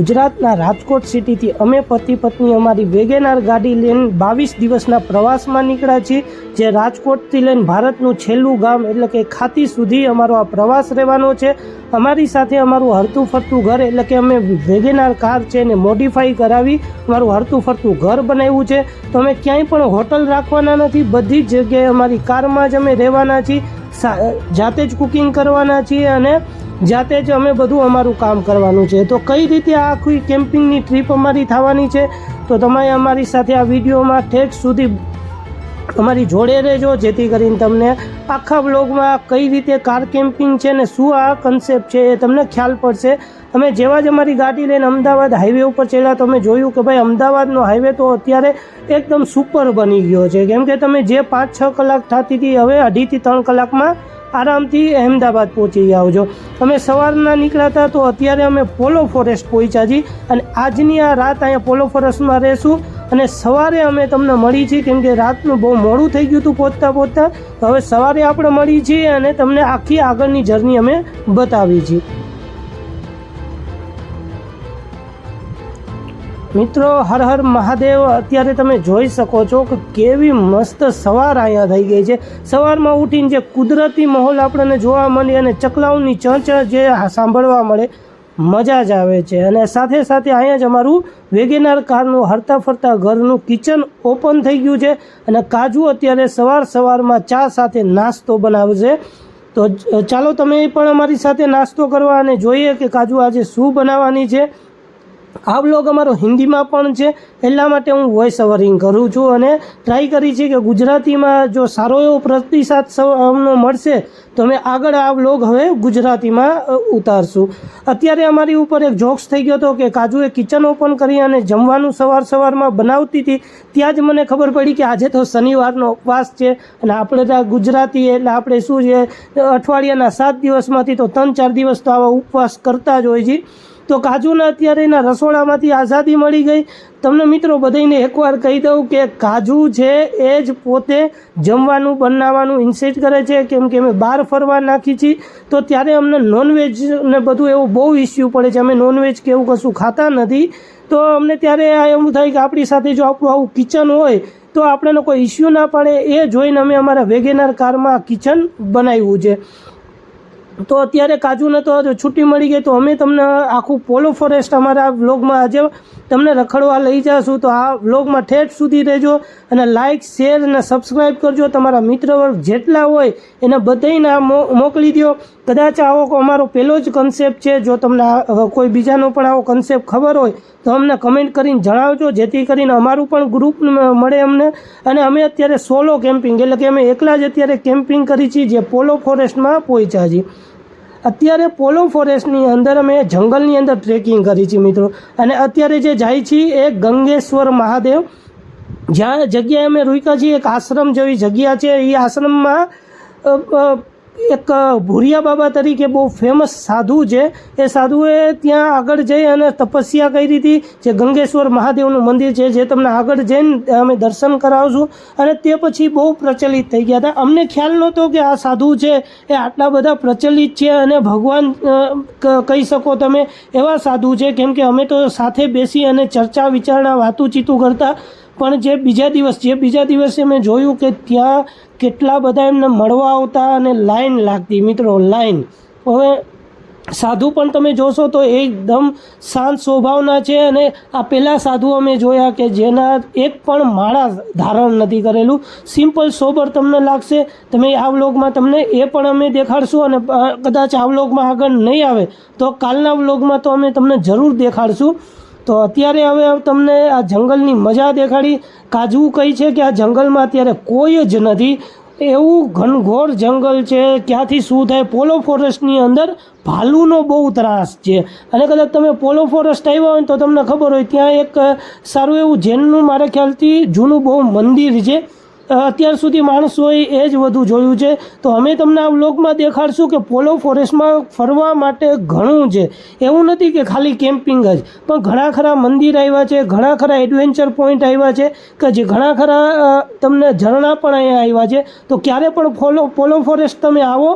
ગુજરાતના રાજકોટ સિટીથી અમે પતિ પત્ની અમારી વેગેનાર ગાડી લઈને બાવીસ દિવસના પ્રવાસમાં નીકળ્યા છીએ, જે રાજકોટથી લઈને ભારતનું છેલ્લું ગામ એટલે કે ખાતી સુધી અમારો આ પ્રવાસ રહેવાનો છે. અમારી સાથે અમારું હરતું ફરતું ઘર એટલે કે અમે વેગેનાર કાર છે એને મોડિફાઈ કરાવી અમારું હરતું ફરતું ઘર બનાવ્યું છે. તો અમે ક્યાંય પણ હોટલ રાખવાના નથી, બધી જ જગ્યાએ અમારી કારમાં જ અમે રહેવાના છીએ જાતે જ કુકિંગ કરવાના છીએ અને જાતે જ અમે બધું અમારું કામ કરવાનું છે. તો કઈ રીતે આ આખી કેમ્પિંગની ટ્રીપ અમારી થવાની છે? તો તમે અમારી સાથે આ વિડીયોમાં ઠેઠ સુધી અમારી જોડે રહેજો, જેથી કરીને તમને આખા બ્લોગમાં કઈ રીતે કાર કેમ્પિંગ છે ને શું આ કન્સેપ્ટ છે એ તમને ખ્યાલ પડશે. અમે જેવા જ અમારી ગાડી લઈને અમદાવાદ હાઈવે ઉપર ચડ્યા, તો અમે જોયું કે ભાઈ અમદાવાદનો હાઈવે તો અત્યારે એકદમ સુપર બની ગયો છે. કેમ કે તમે જે પાંચ છ કલાક થતી હતી, હવે અઢીથી ત્રણ કલાકમાં આરામથી અહેમદાબાદ પહોંચી આવજો અમે સવારના નીકળ્યા હતા તો અત્યારે અમે પોલો ફોરેસ્ટ પહોંચ્યા છીએ અને આજની આ રાત અહીંયા પોલો ફોરેસ્ટમાં રહેશું અને સવારે અમે તમને મળી છીએ કેમ કે રાતનું બહુ મોડું થઈ ગયું હતું પહોંચતા પહોંચતા. હવે સવારે આપણે મળી છીએ અને તમને આખી આગળની જર્ની અમે બતાવી છીએ મિત્રો, હર હર મહાદેવ, અત્યારે તમે જોઈ શકો છો કે કેવી મસ્ત સવાર અહીંયા થઈ ગઈ છે. સવારમાં ઉઠીને જે કુદરતી માહોલ આપણને જોવા મળે અને ચકલાઓની ચંચ જે સાંભળવા મળે, મજા જ આવે છે. અને સાથે સાથે અહીંયા જ અમારું વેગેનાર કારનું હરતા ફરતા ઘરનું કિચન ઓપન થઈ ગયું છે અને કાજુ અત્યારે સવાર સવારમાં ચા સાથે નાસ્તો બનાવશે. તો ચાલો તમે પણ અમારી સાથે નાસ્તો કરવા અને જોઈએ કે કાજુ આજે શું બનાવવાની છે. આ બ્લોગ અમારો હિન્દીમાં પણ છે. એટલા માટે હું વોઇસ ઓવરિંગ કરું છું અને ટ્રાય કરી છે કે ગુજરાતીમાં જો સારો એવો પ્રતિસાદ સૌ- અમને મળશે, તો અમે આગળ આ બ્લોગ હવે ગુજરાતીમાં ઉતારશું. અત્યારે અમારી ઉપર એક જોક્સ થઈ ગયો હતો કે કાજુએ કિચન ઓપન કરી અને જમવાનું સવાર સવારમાં બનાવતી હતી. ત્યાં જ મને ખબર પડી કે આજે તો શનિવારનો ઉપવાસ છે અને આપણે ત્યાં ગુજરાતી એટલે આપણે શું છે, અઠવાડિયાના સાત દિવસમાંથી તો ત્રણ ચાર દિવસ તો આવા ઉપવાસ કરતા જ હોય છે તો કાજુને અત્યારે એના રસોડામાંથી આઝાદી મળી ગઈ. તમને મિત્રો બધાને એકવાર કહી દઉં કે કાજુ છે એ જ પોતે જમવાનું, બનાવવાનું ઇન્સિસ્ટ કરે છે. કેમ કે અમે બહાર ફરવા નાખી છીએ તો ત્યારે અમને નોનવેજ ને બધું એવું બહુ ઇસ્યુ પડે છે. અમે નોનવેજ કે એવું કશું ખાતા નથી. તો અમને ત્યારે આ એવું થાય કે આપણી સાથે જો આપણું આવું કિચન હોય, તો આપણને કોઈ ઇસ્યુ ના પડે. એ જોઈને અમે અમારા વેગેનાર કારમાં કિચન બનાવ્યું છે. તો અત્યારે કાજુને તો છૂટી મળી ગઈ, તો અમે તમને આખું પોલો ફોરેસ્ટ અમારા વ્લોગમાં આજે તમને રખડવા લઈ જશું. તો આ વ્લોગમાં ઠેઠ સુધી રહેજો અને લાઇક શેર અને સબસ્ક્રાઈબ કરજો. તમારા મિત્ર વર્ગ જેટલા હોય એને બધાને મોકલી દો કદાચ આવો અમારો પહેલો જ કન્સેપ્ટ છે. જો તમને કોઈ બીજાનો પણ આવો કન્સેપ્ટ ખબર હોય, તો અમને કમેન્ટ કરીને જણાવજો. જેથી કરીને અમારું પણ ગ્રુપ મળે અમને. અને અમે અત્યારે સોલો કેમ્પિંગ એટલે કે અમે એકલા જ અત્યારે કેમ્પિંગ કરી છીએ, જે પોલો ફોરેસ્ટમાં પહોંચ્યા છીએ. અત્યારે પોલો ફોરેસ્ટની અંદર અમે જંગલની અંદર ટ્રેકિંગ કરી છે મિત્રો. અને અત્યારે જે જાય છીએ એ ગંગેશ્વર મહાદેવ. જ્યાં જગ્યાએ અમે રૂક્યા છીએ, એક આશ્રમ જેવી જગ્યા છે. એ આશ્રમમાં એક ભૂરિયા બાબા તરીકે બહુ ફેમસ સાધુ છે. એ સાધુએ ત્યાં આગળ જઈ અને તપસ્યા કરી હતી. જે ગંગેશ્વર મહાદેવનું મંદિર છે, જે તમને આગળ જઈને અમે દર્શન કરાવશું. અને તે પછી બહુ પ્રચલિત થઈ ગયા હતા. અમને ખ્યાલ નહોતો કે આ સાધુ છે, એ આટલા બધા પ્રચલિત છે અને ભગવાન કહી શકો તમે એવા સાધુ છે. કેમ કે અમે તો સાથે બેસી અને ચર્ચા વિચારણા વાતું ચીતું કરતા. પણ જે બીજા દિવસ, જે બીજા દિવસે મેં જોયું કે ત્યાં કેટલા બધા એમને મળવા આવતા અને લાઈન લાગતી મિત્રો, લાઈન. હવે સાધુ પણ તમે જોશો તો એકદમ શાંત સ્વભાવના છે અને આ પહેલાં સાધુ અમે જોયા કે જેના એક પણ માળા ધારણ નથી કરેલું. સિમ્પલ સોબર તમને લાગશે. તમે આ વ્લોગમાં તમને એ પણ અમે દેખાડશું અને કદાચ આ વ્લોગમાં આગળ નહીં આવે તો કાલના વ્લોગમાં તો અમે તમને જરૂર દેખાડશું. તો અત્યારે હવે તમને આ જંગલની મજા દેખાડી. કાજુ કહી છે કે આ જંગલમાં અત્યારે કોઈ જ નથી. એવું ઘનઘોર જંગલ છે, ક્યાંથી શું થાય? પોલો ફોરેસ્ટની અંદર ભાલુનો બહુ ત્રાસ છે. અને કદાચ તમે પોલો ફોરેસ્ટ આવ્યા હોય તો તમને ખબર હોય, ત્યાં એક સારું એવું જૈનનું મારા ખ્યાલથી જૂનું બહુ મંદિર છે. અત્યાર સુધી માણસોએ એ જ વધુ જોયું છે. તો અમે તમને આ વ્લોગમાં દેખાડશું કે પોલો ફોરેસ્ટમાં ફરવા માટે ઘણું છે. એવું નથી કે ખાલી કેમ્પિંગ જ, પણ ઘણા ખરા મંદિર આવ્યા છે, ઘણા ખરા એડવેન્ચર પોઈન્ટ આવ્યા છે, કે જે ઘણા ખરા તમને ઝરણા પણ અહીંયા આવ્યા છે. તો ક્યારે પણ ફોલો, પોલો ફોરેસ્ટ તમે આવો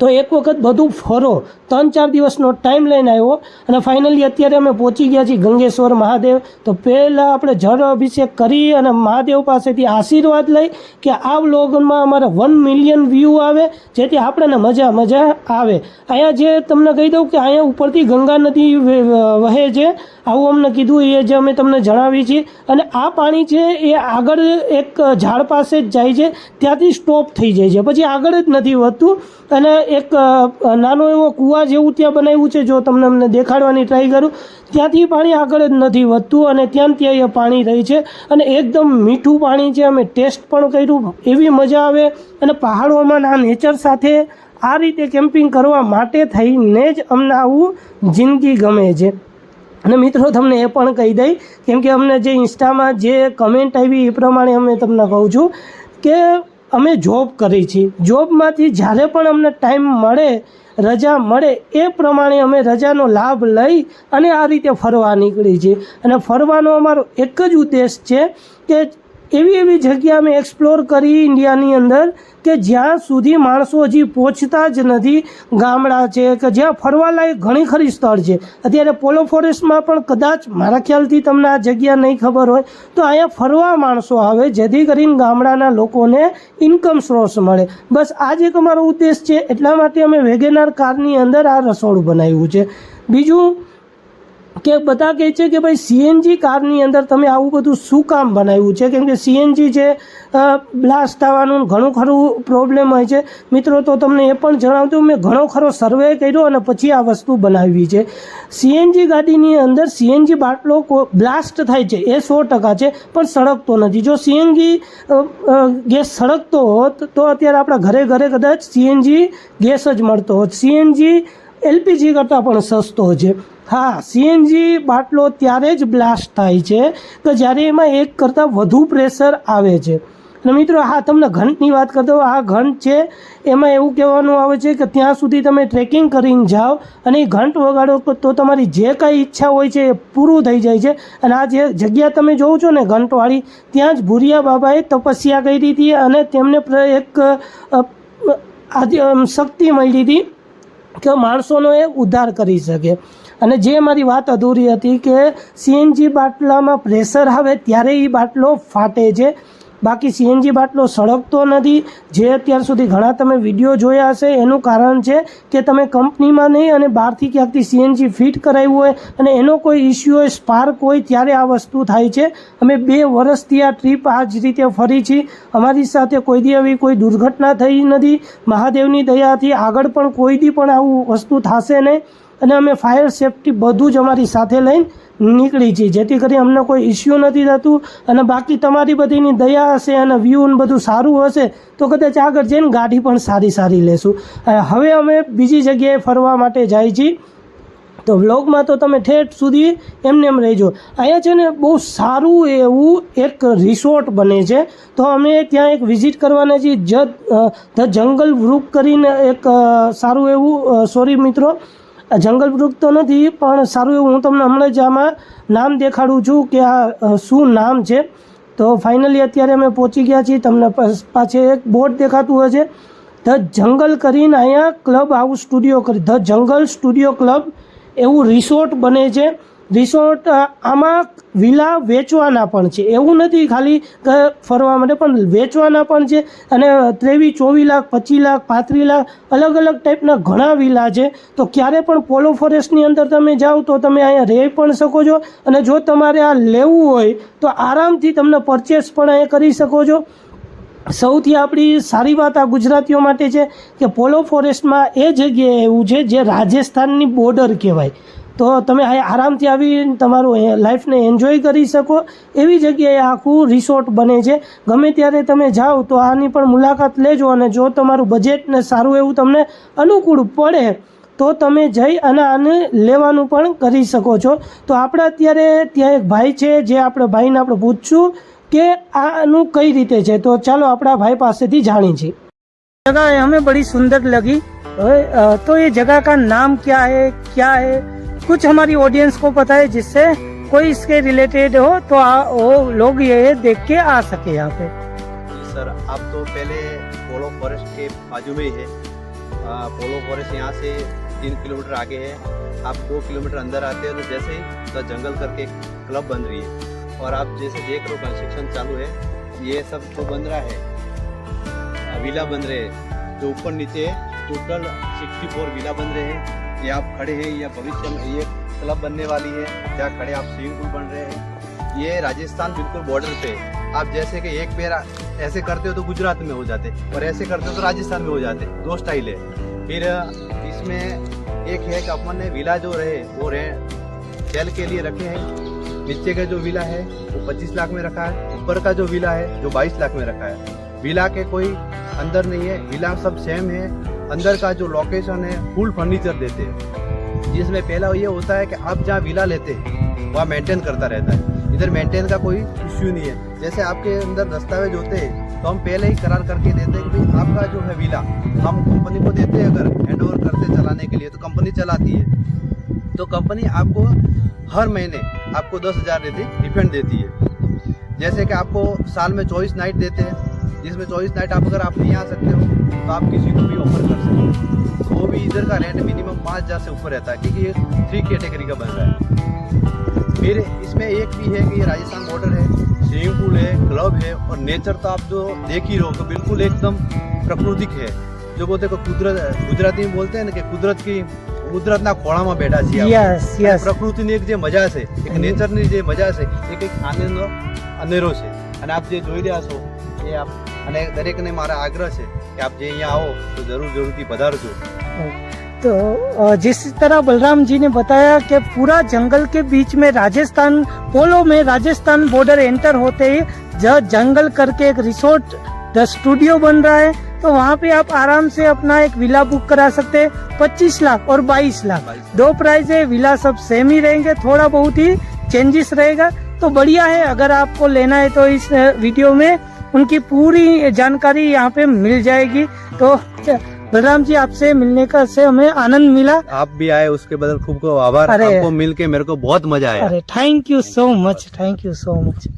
તો એક વખત બધું ફરો. ત્રણ, ચાર દિવસનો ટાઈમ લઈને આવ્યો અને ફાઇનલી અત્યારે અમે પહોંચી ગયા છીએ ગંગેશ્વર મહાદેવ. તો પહેલાં આપણે જળ અભિષેક કરી અને મહાદેવ પાસેથી આશીર્વાદ લઈ કે આ વ્લોગમાં અમારે વન મિલિયન વ્યૂ આવે, જેથી આપણને મજા મજા આવે. અહીંયા જે તમને કહી દઉં કે અહીંયા ઉપરથી ગંગા નદી વહે છે. આવું અમને કીધું એ જે અમે તમને જણાવી છીએ. અને આ પાણી છે એ આગળ એક ઝાડ પાસે જ જાય છે. ત્યાંથી સ્ટોપ થઈ જાય છે. પછી આગળ જ નથી વધતું. અને એક નાનો એવો કૂવા જેવું ત્યાં બનાવ્યું છે, જો તમને અમને દેખાડવાની ટ્રાય કરું. ત્યાંથી પાણી આગળ જ નથી વધતું અને ત્યાં ત્યાં એ પાણી રહી છે. અને એકદમ મીઠું પાણી છે, અમે ટેસ્ટ પણ કર્યું. એવી મજા આવે અને પહાડોમાં આ નેચર સાથે આ રીતે કેમ્પિંગ કરવા માટે થઈને જ અમને આવું જિંદગી ગમે છે. અને મિત્રો, તમને એ પણ કહી દઈ, કેમ કે અમને જે ઇન્સ્ટામાં જે કમેન્ટ આવી એ પ્રમાણે અમે તમને કહું છું કે અમે જોબ કરી છીએ જોબમાંથી જ્યારે પણ અમને ટાઈમ મળે, રજા મળે, એ પ્રમાણે અમે રજાનો લાભ લઈ અને આ રીતે ફરવા નીકળી છીએ. અને ફરવાનો અમારો એક જ ઉદ્દેશ છે કે એવી એવી જગ્યા અમે એક્સપ્લોર કરી ઇન્ડિયાની અંદર કે જ્યાં સુધી માણસો હજી પહોંચતા જ નથી. ગામડા છે કે જ્યાં ફરવાલાયક ઘણી ખરી સ્થળ છે. અત્યારે પોલો ફોરેસ્ટમાં પણ કદાચ મારા ખ્યાલથી તમને આ જગ્યા નહીં ખબર હોય, તો અહીંયા ફરવા માણસો આવે, જેથી કરીને ગામડાના લોકોને ઇન્કમ સોર્સ મળે. બસ આ જ એક અમારો ઉદ્દેશ છે. એટલા માટે અમે વેગેનાર કારની અંદર આ રસોડું બનાવ્યું છે. બીજું કે બધા કહે છે કે ભાઈ સીએનજી કારની અંદર તમે આવું બધું શું કામ બનાવ્યું છે? કેમ કે સીએનજી છે બ્લાસ્ટ થવાનું ઘણું ખરું પ્રોબ્લેમ હોય છે. મિત્રો, તો તમને એ પણ જણાવતું મેં ઘણો ખરો સર્વે કર્યો અને પછી આ વસ્તુ બનાવી છે. સીએનજી ગાડીની અંદર સીએનજી બાટલો બ્લાસ્ટ થાય છે. એ સો ટકા છે, પણ સળગતો નથી. જો સીએનજી ગેસ સળગતો હોત, તો અત્યારે આપણા ઘરે ઘરે કદાચ સીએનજી ગેસ જ મળતો હોત. સીએનજી એલપીજી કરતાં પણ સસ્તો છે. હા, સીએનજી બાટલો ત્યારે જ બ્લાસ્ટ થાય છે કે જ્યારે એમાં એક કરતાં વધુ પ્રેશર આવે છે. અને મિત્રો, હા, તમને ઘંટની વાત કરતો આ ઘંટ છે, એમાં એવું કહેવાનું આવે છે કે ત્યાં સુધી તમે ટ્રેકિંગ કરીને જાઓ અને એ ઘંટ વગાડો તો તમારી જે કાંઈ ઈચ્છા હોય છે એ પૂરું થઈ જાય છે. અને આ જે જગ્યા તમે જોવો છો ને ઘંટવાળી, ત્યાં જ ભૂરિયા બાબાએ તપસ્યા કરી હતી અને તેમને એક આદિ શક્તિ મળી હતી. કે માણસોનો એ ઉદ્ધાર કરી શકે. અને જે મારી વાત અધૂરી હતી કે સીએનજી બાટલામાં પ્રેશર આવે ત્યારે એ બાટલો ફાટે છે. બાકી સીએનજી બાટલો સળગતો નથી. જે અત્યાર સુધી ઘણા તમે વીડિયો જોયા હશે, એનું કારણ છે કે તમે કંપનીમાં નહીં અને બહારથી ક્યાંકથી સીએનજી ફિટ કરાવ્યું હોય અને એનો કોઈ ઇસ્યુ હોય સ્પાર્ક હોય, ત્યારે આ વસ્તુ થાય છે. અમે બે વર્ષથી આ ટ્રીપ આ જ રીતે ફરી છીએ અમારી સાથે કોઈ દી આવી કોઈ દુર્ઘટના થઈ નથી. મહાદેવની દયાથી આગળ પણ કોઈ દી પણ આવું વસ્તુ થશે નહીં. અને અમે ફાયર સેફટી બધું જ અમારી સાથે લઈને નીકળી છીએ. જેથી કરી અમને કોઈ ઇસ્યુ નથી થતું અને બાકી તમારી બધીની દયા હશે અને વ્યૂ ને બધું સારું હશે, તો કદાચ આગળ જઈને ગાડી પણ સારી સારી લેશું. હવે અમે બીજી જગ્યાએ ફરવા માટે જાય છીએ તો વ્લોગમાં તો તમે ઠેઠ સુધી એમને એમ રહેજો. અહીંયા છે ને બહુ સારું એવું એક રિસોર્ટ બને છે. તો અમે ત્યાં એક વિઝિટ કરવાના છીએ. જ ધ જંગલ વૃક કરીને એક સારું એવું સોરી મિત્રો જંગલ વૃક્ષ તો નથી, પણ સારું એવું હું તમને હમણાં જ આમાં નામ દેખાડું છું કે આ શું નામ છે. તો ફાઇનલી અત્યારે અમે પહોંચી ગયા છીએ, તમને પાછે એક બોર્ડ દેખાતું હશે ધ જંગલ કરીને અહીંયા ક્લબ હાઉસ સ્ટુડિયો કરી, ધ જંગલ સ્ટુડિયો ક્લબ એવું રિસોર્ટ બને છે. રિસોર્ટ આમાં વિલા વેચવાના પણ છે. એવું નથી ખાલી ફરવા માટે, પણ વેચવાના પણ છે અને ત્રેવીસ, ચોવીસ લાખ, પચીસ લાખ, પાંત્રીસ લાખ, અલગ અલગ ટાઈપના ઘણા વિલા છે. તો ક્યારે પણ પોલો ફોરેસ્ટની અંદર તમે જાઓ તો તમે અહીંયા રહી પણ શકો છો અને જો તમારે આ લેવું હોય તો આરામથી તમને પરચેસ પણ અહીંયા કરી શકો છો. સૌથી આપણી સારી વાત આ ગુજરાતીઓ માટે છે કે પોલો ફોરેસ્ટમાં એ જગ્યાએ એવું છે જે રાજસ્થાનની બોર્ડર કહેવાય. તો તમે આરામથી આવીને તમારું લાઈફને એન્જોય કરી શકો. એવી જગ્યાએ આખું રિસોર્ટ બને છે. ગમે ત્યારે તમે જાઓ તો આની પણ મુલાકાત લેજો અને જો તમારું બજેટને સારું એવું તમને અનુકૂળ પડે તો તમે જઈ અને આને લેવાનું પણ કરી શકો છો. તો આપણે અત્યારે ત્યાં એક ભાઈ છે જે આપણે ભાઈને આપણે પૂછશું કે આનું કઈ રીતે છે. તો ચાલો આપણા ભાઈ પાસેથી જાણી છીએ. જગહ અમે બડી સુંદર લગી. તો એ જગા કા નામ ક્યા હૈ, ક્યાં હે? कुछ हमारी ऑडियंस को पता है जिससे कोई इसके रिलेटेड हो तो आ, वो लोग ये देख के आ सके यहाँ पे। सर आप तो पहले पोलो फॉरेस्ट के बाजू में ही है। अ, पोलो फॉरेस्ट यहाँ से तीन किलोमीटर आगे है। आप दो किलोमीटर अंदर आते हो तो जैसे ही द जंगल करके क्लब बन रही है। और आप जैसे देख रहे हो कंस्ट्रक्शन चालू है। ये सब जो बन रहा है विला बन रहे हैं। जो ऊपर नीचे टोटल 64 विला बन रहे हैं। ये आप खड़े हैं, या भविष्य में ये क्लब बनने वाली है जहाँ खड़े आप स्विमिंग पूल बन रहे हैं? ये राजस्थान बिल्कुल बॉर्डर पे आप जैसे कि एक पैर ऐसे करते हो तो गुजरात में हो जाते, और ऐसे करते हो तो राजस्थान में हो जाते, दो स्टाइल है। फिर, इसमें एक है कि अपन ने विला जो रहे, वो रहे सेल के लिए रखे हैं। नीचे का जो विला है, वो 25 लाख में रखा है, ऊपर का जो विला है, जो 22 लाख में रखा है। विला के कोई अंदर नहीं है, विला सब सेम है। अंदर का जो लोकेशन है फुल फर्नीचर देते हैं। जिसमें पहला ये होता है कि आप जहाँ विला लेते हैं, वहाँ मेंटेन करता रहता है। इधर मेंटेन का कोई इश्यू नहीं है। जैसे आपके अंदर दस्तावेज़ होते हैं तो हम पहले ही करार करके देते हैं कि भाई आपका जो है विला, हम कंपनी को देते हैं अगर हैंड ओवर करते चलाने के लिए तो कंपनी चलाती है। तो कंपनी आपको हर महीने आपको दस हज़ार देती रिफंड देती है। जैसे कि आपको साल में चौबीस नाइट देते हैं जिसमें चौबीस नाइट आप अगर आप नहीं आ सकते हो तो आप किसी को भी ऑफर कर सकते हो तो वो भी इधर का रेंट मिनिमम पाँच हज़ार से ऊपर रहता है क्योंकि ये थ्री कैटेगरी का बन रहा है फिर इसमें एक भी है कि ये राजस्थान बॉर्डर है स्विमिंग पूल है क्लब है और नेचर तो आप जो देख ही रहो कि बिल्कुल एकदम प्राकृतिक है जो बोलते हैं कि कुदरत गुजराती में बोलते हैं ना कि कुदरत की કુદરતના ખોળામાં બેઠા છીએ આપણે. યસ યસ પ્રકૃતિની એક જે મજા છે એક નેચરની જે મજા છે એ કંઈક આનંદનો અનેરો છે અને આપ જે જોઈ રહ્યા છો એ આપ અને દરેકને મારા આગ્રહ છે કે આપ જે અહીંયા આવો તો જરૂર જરૂરથી પધારજો तो अ, जिस तरह बलराम जी ने बताया कि पूरा जंगल के बीच में राजस्थान पोलो में राजस्थान बॉर्डर एंटर होते ही ज जंगल करके एक रिसोर्ट द स्टूडियो बन रहा है तो वहाँ पे आप आराम से अपना एक विला बुक करा सकते हैं पच्चीस लाख और बाईस लाख दो प्राइस है विला सब सेम ही रहेंगे थोड़ा बहुत ही चेंजेस रहेगा तो बढ़िया है अगर आपको लेना है तो इस अ, वीडियो में उनकी पूरी जानकारी यहाँ पे मिल जाएगी। तो बलराम जी आपसे मिलने का से हमें आनंद मिला। आप भी आए उसके बदल खूब को आभार। आपको मिल के मेरे को बहुत मज़ा आया। अरे thank you so much thank you so much